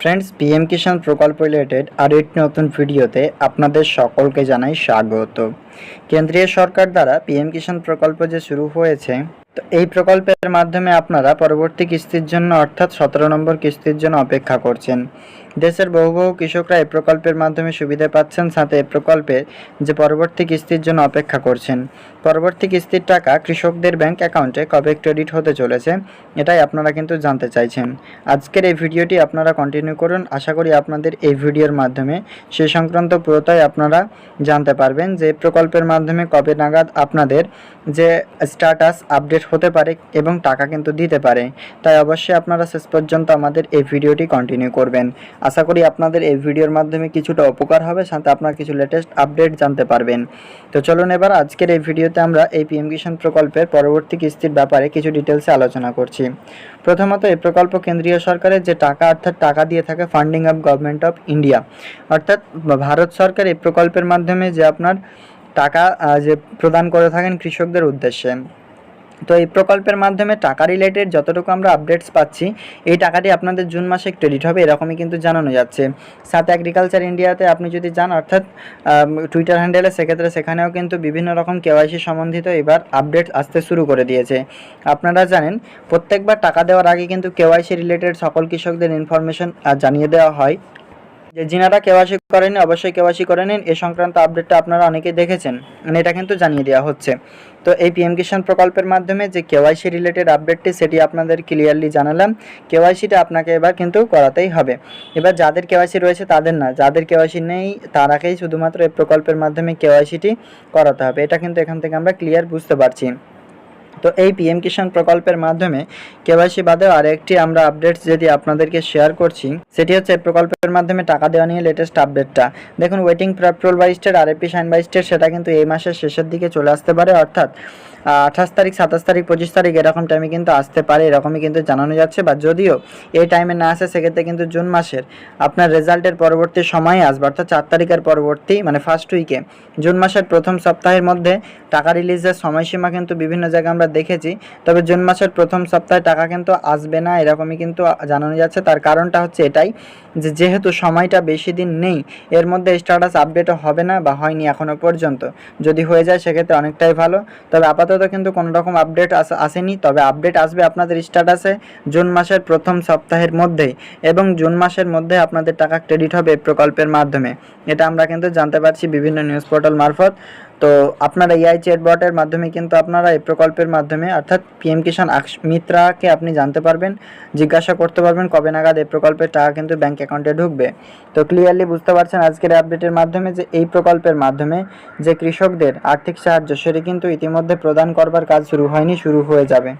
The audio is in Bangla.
ফ্রেন্ডস পিএম কিষাণ প্রকল্প রিলেটেড আর একটি নতুন ভিডিওতে আপনাদের সকলকে জানাই স্বাগত। কেন্দ্রীয় সরকার দ্বারা পিএম কিষাণ প্রকল্প যে শুরু হয়েছে, তো এই প্রকল্পের মাধ্যমে আপনারা পরবর্তী কিস্তির জন্য অর্থাৎ সতেরো নম্বর কিস্তির জন্য অপেক্ষা করছেন। দেশের বহু বহু কৃষকরা এই প্রকল্পের মাধ্যমে সুবিধা পাচ্ছেন, সাথে এই প্রকল্পে যে পরবর্তী কিস্তির জন্য অপেক্ষা করছেন। পরবর্তী কিস্তির টাকা কৃষকদের ব্যাংক অ্যাকাউন্টে কবে ক্রেডিট হতে চলেছে, এটাই আপনারা কিন্তু জানতে চাইছেন। আজকের এই ভিডিওটি আপনারা কন্টিনিউ করুন। আশা করি আপনাদের এই ভিডিওর মাধ্যমে সে সংক্রান্ত পুরোটাই আপনারা জানতে পারবেন যে প্রকল্পের মাধ্যমে কবে নাগাদ আপনাদের যে স্ট্যাটাস আপডেট হতে পারে এবং টাকা কিন্তু দিতে পারে। তাই অবশ্যই আপনারা শেষ পর্যন্ত আমাদের এই ভিডিওটি কন্টিনিউ করবেন। আশা করি আপনাদের এই ভিডিওর মাধ্যমে কিছুটা উপকার হবে, সাথে আপনার কিছু লেটেস্ট আপডেট জানতে পারবেন। তো চলুন এবার আজকের এই ভিডিওতে আমরা এই পিএম কিষাণ প্রকল্পের পরবর্তী কিস্তির ব্যাপারে কিছু ডিটেলসে আলোচনা করছি। প্রথমত, এই প্রকল্প কেন্দ্রীয় সরকারের যে টাকা, অর্থাৎ টাকা দিয়ে থাকে funding of government of India অর্থাৎ ভারত সরকার এই প্রকল্পের মাধ্যমে যে আপনার টাকা যে প্রদান করে থাকেন কৃষকদের উদ্দেশ্যে। তো এই প্রকল্পের মাধ্যমে টাকা রিলেটেড যতটুকু আমরা আপডেটস পাচ্ছি, এই টাকাটি আপনাদের জুন মাসে ক্রেডিট হবে, এরকমই কিন্তু জানানো যাচ্ছে। সাথে অ্যাগ্রিকালচার ইন্ডিয়াতে আপনি যদি যান, অর্থাৎ টুইটার হ্যান্ডেলে সেক্ষেত্রে সেখানেও কিন্তু বিভিন্ন রকম কেওয়াইসি সম্বন্ধিত এবার আপডেট আসতে শুরু করে দিয়েছে। আপনারা জানেন, প্রত্যেকবার টাকা দেওয়ার আগে কিন্তু কেওয়াইসি রিলেটেড সকল কৃষকদের ইনফরমেশন জানিয়ে দেওয়া হয়। যে যিনারা কেওয়াইসি করেনি অবশ্যই কেওয়াইসি করে নিন। এ সংক্রান্ত আপডেটটা আপনারা অনেকেই দেখেছেন। মানে এটা কিন্তু জানিয়ে দেওয়া হচ্ছে। তো এই পিএম কিষাণ প্রকল্পের মাধ্যমে যে কেওয়াইসি রিলেটেড আপডেটটি সেটি আপনাদের ক্লিয়ারলি জানালাম। কেওয়াইসিটা আপনাকে এবার কিন্তু করাতেই হবে। এবার যাদের কেওয়াইসি রয়েছে, তাদের না। যাদের কেওয়াইসি নেই, তারাকেই শুধুমাত্র এই প্রকল্পের মাধ্যমে কেওয়াইসিটি করাতে হবে। এটা কিন্তু এখান থেকে আমরা ক্লিয়ার বুঝতে পারছি। তো এই পিএম কিষাণ প্রকল্পের মাধ্যমে কেওয়াইসি বাদেও আরেকটি আমরা আপডেটস যদি আপনাদেরকে শেয়ার করছি, সেটি হচ্ছে প্রকল্পের মাধ্যমে টাকা দেওয়া নিয়ে লেটেস্ট আপডেটটা দেখুন waiting প্রাপ্রোল by state RAP sign by state সেটা কিন্তু এই মাসের শেষের দিকে চলে আসতে পারে, অর্থাৎ আঠাশ তারিখ, সাতাশ তারিখ, পঁচিশ তারিখ, এরকম টাইমে কিন্তু আসতে পারে, এরকমই কিন্তু জানানো যাচ্ছে, বা যদিও এই টাইমে না আসে, সেক্ষেত্রে কিন্তু জুন মাসের আপনার রেজাল্টের পরবর্তী সময়ে আসবে, অর্থাৎ চার তারিখের পরবর্তী মানে ফার্স্ট উইকে জুন মাসের প্রথম সপ্তাহের মধ্যে টাকা রিলিজের সময়সীমা কিন্তু বিভিন্ন জায়গায় আমরা দেখেছি। তবে জুন মাসের প্রথম সপ্তাহে টাকা কিন্তু আসবে না, এরকমই কিন্তু জানানো যাচ্ছে। তার কারণটা হচ্ছে এটাই যে যেহেতু সময়টা বেশি দিন নেই, এর মধ্যে স্ট্যাটাস আপডেটও হবে না বা হয়নি এখনও পর্যন্ত। যদি হয়ে যায় সেক্ষেত্রে অনেকটাই ভালো। তবে আপাতত কিন্তু কোনো রকম আপডেট আসেনি। তবে আপডেট আসবে আপনাদের স্ট্যাটাসে জুন মাসের প্রথম সপ্তাহের মধ্যেই এবং জুন মাসের মধ্যে আপনাদের টাকা ক্রেডিট হবে প্রকল্পের মাধ্যমে। এটা আমরা কিন্তু জানতে পারছি বিভিন্ন নিউজ পোর্টাল মারফত। তো আপনারা এআই চ্যাটবটের মাধ্যমে কিন্তু আপনারা এই প্রকল্পের মাধ্যমে, অর্থাৎ পিএম কিষাণ মিত্রাকে আপনি জানতে পারবেন, জিজ্ঞাসা করতে পারবেন কবে নাগাদ এই প্রকল্পের টাকা কিন্তু ব্যাংক অ্যাকাউন্টে ঢুকবে। তো ক্লিয়ারলি বুঝতে পারছেন আজকের আপডেটের মাধ্যমে যে এই প্রকল্পের মাধ্যমে যে কৃষকদের আর্থিক সাহায্য, সেটি কিন্তু ইতিমধ্যে প্রদান করবার কাজ শুরু হয়নি, শুরু হয়ে যাবে।